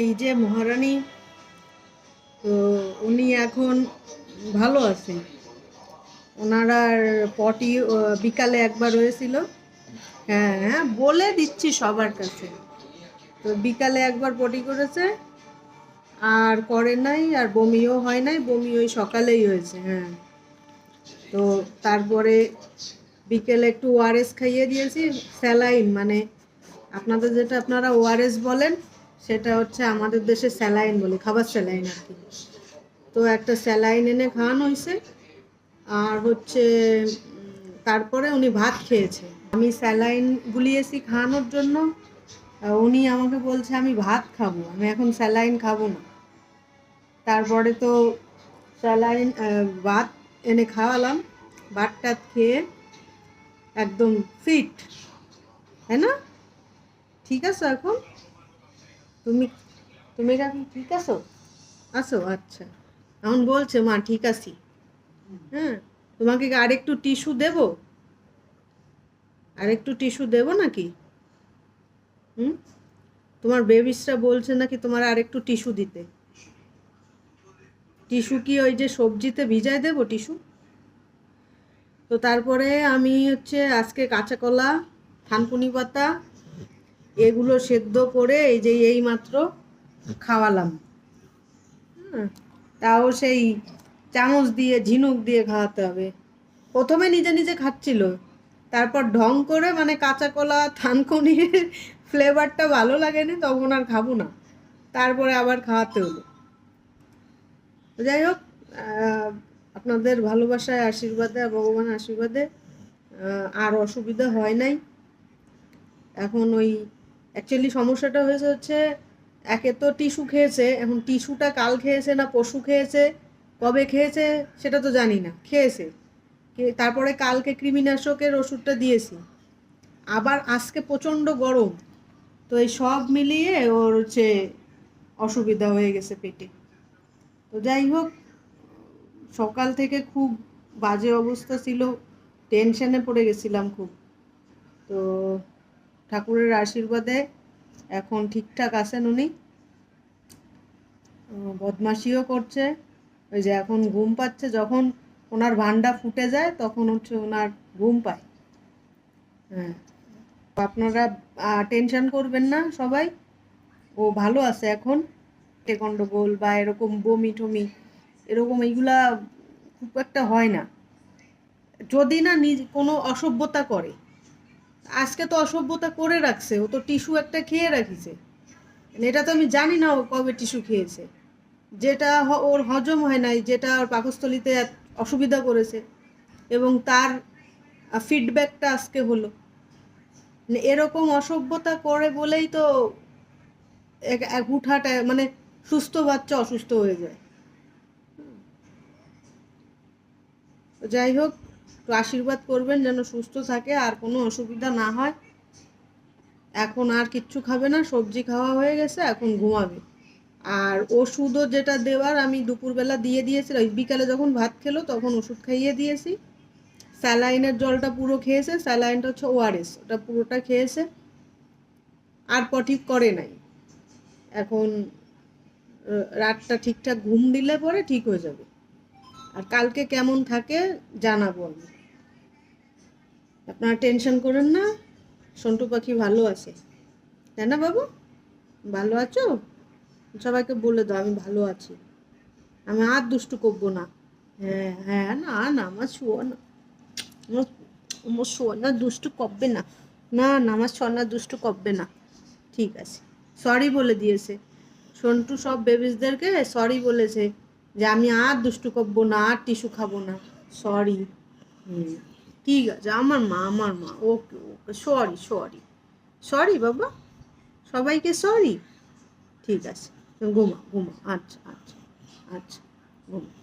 এই যে মহারানী, তো উনি এখন ভালো আছেন। ওনার আর পটি বিকালে একবার হয়েছিল। হ্যাঁ হ্যাঁ বলে দিচ্ছি সবার কাছে। তো বিকালে একবার পটি করেছে, আর করে নাই, আর বমিও হয় নাই বমি ওই সকালেই হয়েছে হ্যাঁ। তো তারপরে বিকেলে একটু ওআরএস খাইয়ে দিয়েছি, স্যালাইন মানে আপনাদের যেটা আপনারা ওআরএস বলেন সেটা হচ্ছে আমাদের দেশে স্যালাইন বলে, খাবার স্যালাইন আর কি। তো একটা স্যালাইন এনে খাওয়ানো হয়েছে, আর হচ্ছে, তারপরে উনি ভাত খেয়েছে। আমি স্যালাইন গুলিয়েছি খাওয়ানোর জন্য উনি আমাকে বলছে, আমি ভাত খাব, আমি এখন স্যালাইন খাব না। তারপরে তো স্যালাইন ভাত এনে খাওয়ালাম ভাত টাত খেয়ে একদম ফিট, তাই না? ঠিক আছে এখন? তুমি তুমি এখন ঠিক আছো? আসো আচ্ছা। এখন বলছে, মা, ঠিক আছি। হ্যাঁ? তোমাকে কি আরেকটু টিস্যু দেব? আরেকটু টিস্যু দেব নাকি? হুম? তোমার বেবিসরা বলছে নাকি তোমার আরেকটু টিস্যু দিতে? টিস্যু কি ওই যে সবজিতে ভিজায় দেবো টিস্যু? তো তারপরে আমি হচ্ছে আজকে কাঁচা কলা, থানকুনি পাতা এগুলো সেদ্ধ করে এই যে এই মাত্র খাওয়ালাম। তাও সেই চামচ দিয়ে, ঝিনুক দিয়ে খাওয়াতে হবে। প্রথমে নিজে নিজে খাচ্ছিল। তারপর ঢং করে মানে কাঁচা কলা, থানকুনির ফ্লেভারটা ভালো লাগেনি, তখন আর খাব না। তারপরে আবার খাওয়াতে হলো। যাই হোক আপনাদের ভালোবাসায়, আশীর্বাদে, আর ভগবানের আশীর্বাদে আর অসুবিধা হয় নাই। এখন ওই অ্যাকচুয়ালি সমস্যাটা হয়েছে হচ্ছে, একে তো টিস্যু খেয়েছে, এখন টিস্যুটা কাল খেয়েছে না পশু খেয়েছে, কবে খেয়েছে সেটা তো জানি না, খেয়েছে। তারপরে কালকে কৃমিনাশকের ওষুধটা দিয়েছি। আবার আজকে প্রচণ্ড গরম, তো এই সব মিলিয়ে ওর হচ্ছে অসুবিধা হয়ে গেছে পেটে। তো যাই হোক, সকাল থেকে খুব বাজে অবস্থা ছিল, টেনশনে পড়ে গেছিলাম খুব। তো ঠাকুরের আশীর্বাদে এখন ঠিকঠাক আছেন উনি। আহ, বদমাশিও করছে। ওই যে এখন ঘুম পাচ্ছে যখন ওনার ভান্ডা ফুটে যায় তখন হচ্ছে ওনার ঘুম পায়। হ্যাঁ। আপনারা টেনশন করবেন না সবাই। ও ভালো আছে এখন। গন্ডগোল বা এরকম বমি টমি এরকম এইগুলা খুব একটা হয় না। যদি না নিজ কোনো অসভ্যতা করে আজকে তো অসভ্যতা করে রাখছে, ও তো টিস্যু একটা খেয়ে রাখিছে। এটা তো আমি জানি না ও কবে টিস্যু খেয়েছে। যেটা ওর হজম হয় নাই, যেটা ওর পাকস্থলিতে অসুবিধা করেছে, এবং তার ফিডব্যাকটা আজকে হলো। মানে এরকম অসভ্যতা করে বলেই তো এক- হুটহাট মানে সুস্থ বাচ্চা অসুস্থ হয়ে যায়। যাই হোক একটু আশীর্বাদ করবেন যেন সুস্থ থাকে আর কোনো অসুবিধা না হয়। এখন আর কিচ্ছু খাবে না, সবজি খাওয়া হয়ে গেছে, এখন ঘুমাবে। আর ওষুধও যেটা দেওয়ার আমি দুপুরবেলা দিয়ে দিয়েছিলাম, ওই বিকালে যখন ভাত খেলো তখন ওষুধ খাইয়ে দিয়েছি। স্যালাইনের জলটা পুরো খেয়েছে, স্যালাইনটা হচ্ছে ওআরএস, ওটা পুরোটা খেয়েছে। আর পটি করে নাই। এখন রাতটা ঠিকঠাক ঘুম দিলে পরে ঠিক হয়ে যাবে। আর কালকে কেমন থাকে জানাব আমি। আপনারা টেনশন করেন না, সন্টু পাখি ভালো আছে। তাই না বাবু? ভালো আছো? সবাইকে বলে দাও, আমি ভালো আছি। আমি আর দুষ্টু করব না। হ্যাঁ হ্যাঁ না না, আমার শোয়া না। আমার আমার সোনা দুষ্টু করবে না। না না, আমার সোনা দুষ্টু করবে না। ঠিক আছে। সরি বলে দিয়েছে। সন্টু সব বেবিসদেরকে সরি বলেছে। যে আমি আর দুষ্টু করব না, আর টিস্যু খাব না। সরি হুম। ঠিক আছে, আমার মা আমার মা, okay okay. Sorry sorry sorry বাবা। সবাইকে সরি ঠিক আছে। ঘুমা ঘুমা। আচ্ছা আচ্ছা আচ্ছা। ঘুমা।